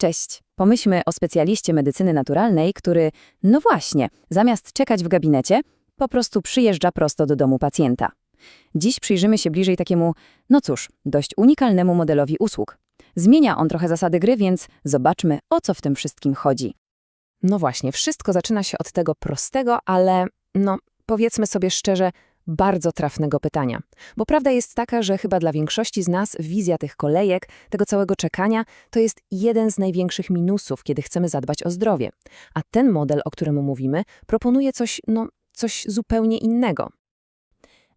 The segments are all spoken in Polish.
Cześć. Pomyślmy o specjaliście medycyny naturalnej, który, no właśnie, zamiast czekać w gabinecie, po prostu przyjeżdża prosto do domu pacjenta. Dziś przyjrzymy się bliżej takiemu, no cóż, dość unikalnemu modelowi usług. Zmienia on trochę zasady gry, więc zobaczmy, o co w tym wszystkim chodzi. No właśnie, wszystko zaczyna się od tego prostego, ale no powiedzmy sobie szczerze, bardzo trafnego pytania. Bo prawda jest taka, że chyba dla większości z nas wizja tych kolejek, tego całego czekania, to jest jeden z największych minusów, kiedy chcemy zadbać o zdrowie. A ten model, o którym mówimy, proponuje coś, no, coś zupełnie innego.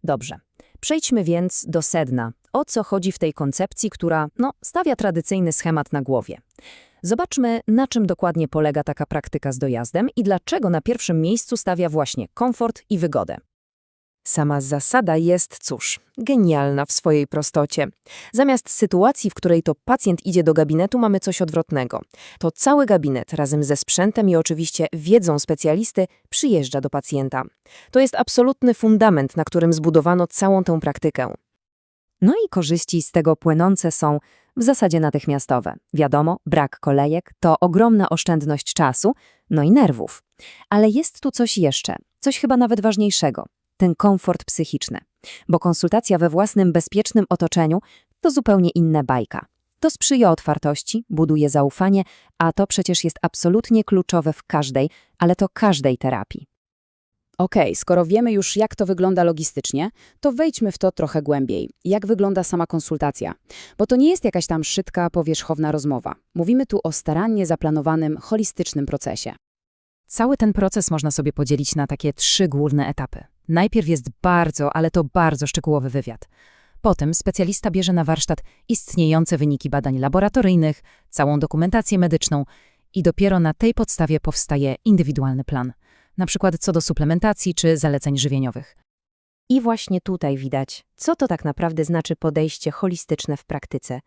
Dobrze. Przejdźmy więc do sedna. O co chodzi w tej koncepcji, która, no, stawia tradycyjny schemat na głowie. Zobaczmy, na czym dokładnie polega taka praktyka z dojazdem i dlaczego na pierwszym miejscu stawia właśnie komfort i wygodę. Sama zasada jest, cóż, genialna w swojej prostocie. Zamiast sytuacji, w której to pacjent idzie do gabinetu, mamy coś odwrotnego. To cały gabinet razem ze sprzętem i oczywiście wiedzą specjalisty przyjeżdża do pacjenta. To jest absolutny fundament, na którym zbudowano całą tę praktykę. No i korzyści z tego płynące są w zasadzie natychmiastowe. Wiadomo, brak kolejek to ogromna oszczędność czasu, no i nerwów. Ale jest tu coś jeszcze, coś chyba nawet ważniejszego ten komfort psychiczny. Bo konsultacja we własnym, bezpiecznym otoczeniu to zupełnie inna bajka. To sprzyja otwartości, buduje zaufanie, a to przecież jest absolutnie kluczowe w każdej, ale to każdej terapii. Okej, skoro wiemy już, jak to wygląda logistycznie, to wejdźmy w to trochę głębiej. Jak wygląda sama konsultacja? Bo to nie jest jakaś tam szybka, powierzchowna rozmowa. Mówimy tu o starannie zaplanowanym, holistycznym procesie. Cały ten proces można sobie podzielić na takie trzy główne etapy. Najpierw jest bardzo, ale to bardzo szczegółowy wywiad. Potem specjalista bierze na warsztat istniejące wyniki badań laboratoryjnych, całą dokumentację medyczną i dopiero na tej podstawie powstaje indywidualny plan, na przykład co do suplementacji czy zaleceń żywieniowych. I właśnie tutaj widać, co to tak naprawdę znaczy podejście holistyczne w praktyce.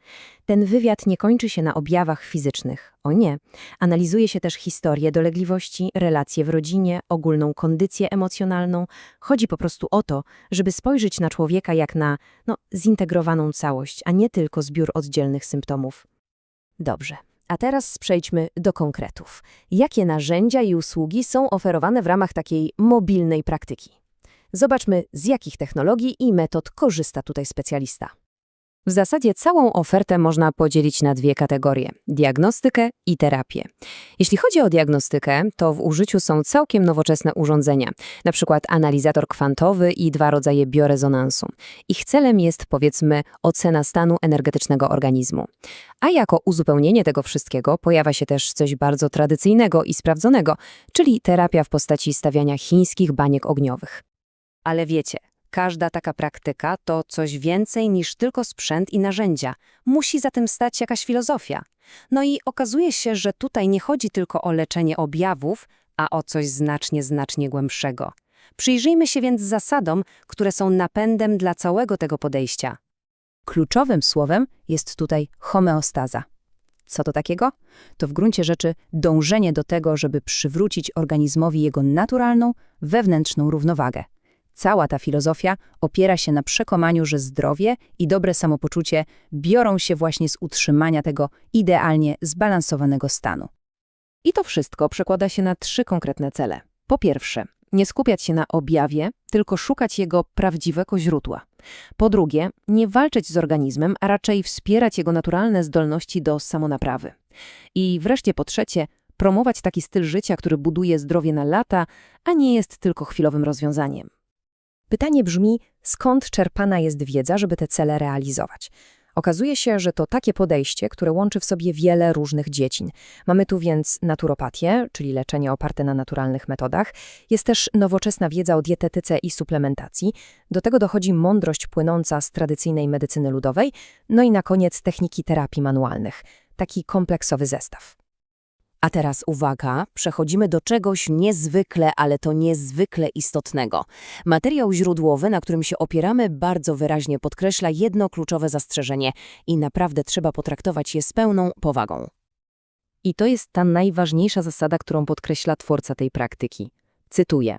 Ten wywiad nie kończy się na objawach fizycznych. O nie. Analizuje się też historię dolegliwości, relacje w rodzinie, ogólną kondycję emocjonalną. Chodzi po prostu o to, żeby spojrzeć na człowieka jak na no, zintegrowaną całość, a nie tylko zbiór oddzielnych symptomów. Dobrze. A teraz przejdźmy do konkretów. Jakie narzędzia i usługi są oferowane w ramach takiej mobilnej praktyki? Zobaczmy, z jakich technologii i metod korzysta tutaj specjalista. W zasadzie całą ofertę można podzielić na dwie kategorie – diagnostykę i terapię. Jeśli chodzi o diagnostykę, to w użyciu są całkiem nowoczesne urządzenia, np. analizator kwantowy i dwa rodzaje biorezonansu. Ich celem jest, powiedzmy, ocena stanu energetycznego organizmu. A jako uzupełnienie tego wszystkiego pojawia się też coś bardzo tradycyjnego i sprawdzonego, czyli terapia w postaci stawiania chińskich baniek ogniowych. Ale wiecie, każda taka praktyka to coś więcej niż tylko sprzęt i narzędzia. Musi za tym stać jakaś filozofia. No i okazuje się, że tutaj nie chodzi tylko o leczenie objawów, a o coś znacznie, znacznie głębszego. Przyjrzyjmy się więc zasadom, które są napędem dla całego tego podejścia. Kluczowym słowem jest tutaj homeostaza. Co to takiego? To w gruncie rzeczy dążenie do tego, żeby przywrócić organizmowi jego naturalną, wewnętrzną równowagę. Cała ta filozofia opiera się na przekonaniu, że zdrowie i dobre samopoczucie biorą się właśnie z utrzymania tego idealnie zbalansowanego stanu. I to wszystko przekłada się na trzy konkretne cele. Po pierwsze, nie skupiać się na objawie, tylko szukać jego prawdziwego źródła. Po drugie, nie walczyć z organizmem, a raczej wspierać jego naturalne zdolności do samonaprawy. I wreszcie po trzecie, promować taki styl życia, który buduje zdrowie na lata, a nie jest tylko chwilowym rozwiązaniem. Pytanie brzmi, skąd czerpana jest wiedza, żeby te cele realizować? Okazuje się, że to takie podejście, które łączy w sobie wiele różnych dziedzin. Mamy tu więc naturopatię, czyli leczenie oparte na naturalnych metodach. Jest też nowoczesna wiedza o dietetyce i suplementacji. Do tego dochodzi mądrość płynąca z tradycyjnej medycyny ludowej. No i na koniec techniki terapii manualnych. Taki kompleksowy zestaw. A teraz uwaga, przechodzimy do czegoś niezwykle, ale to niezwykle istotnego. Materiał źródłowy, na którym się opieramy, bardzo wyraźnie podkreśla jedno kluczowe zastrzeżenie i naprawdę trzeba potraktować je z pełną powagą. I to jest ta najważniejsza zasada, którą podkreśla twórca tej praktyki. Cytuję.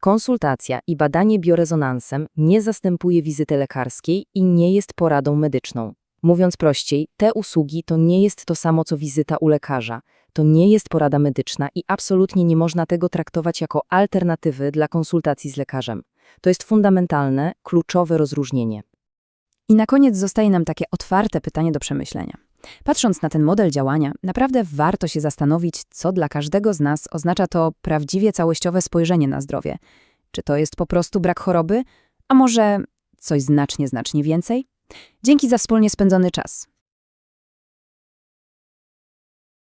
Konsultacja i badanie biorezonansem nie zastępuje wizyty lekarskiej i nie jest poradą medyczną. Mówiąc prościej, te usługi to nie jest to samo co wizyta u lekarza. To nie jest porada medyczna i absolutnie nie można tego traktować jako alternatywy dla konsultacji z lekarzem. To jest fundamentalne, kluczowe rozróżnienie. I na koniec zostaje nam takie otwarte pytanie do przemyślenia. Patrząc na ten model działania, naprawdę warto się zastanowić, co dla każdego z nas oznacza to prawdziwie całościowe spojrzenie na zdrowie. Czy to jest po prostu brak choroby, a może coś znacznie, znacznie więcej? Dzięki za wspólnie spędzony czas.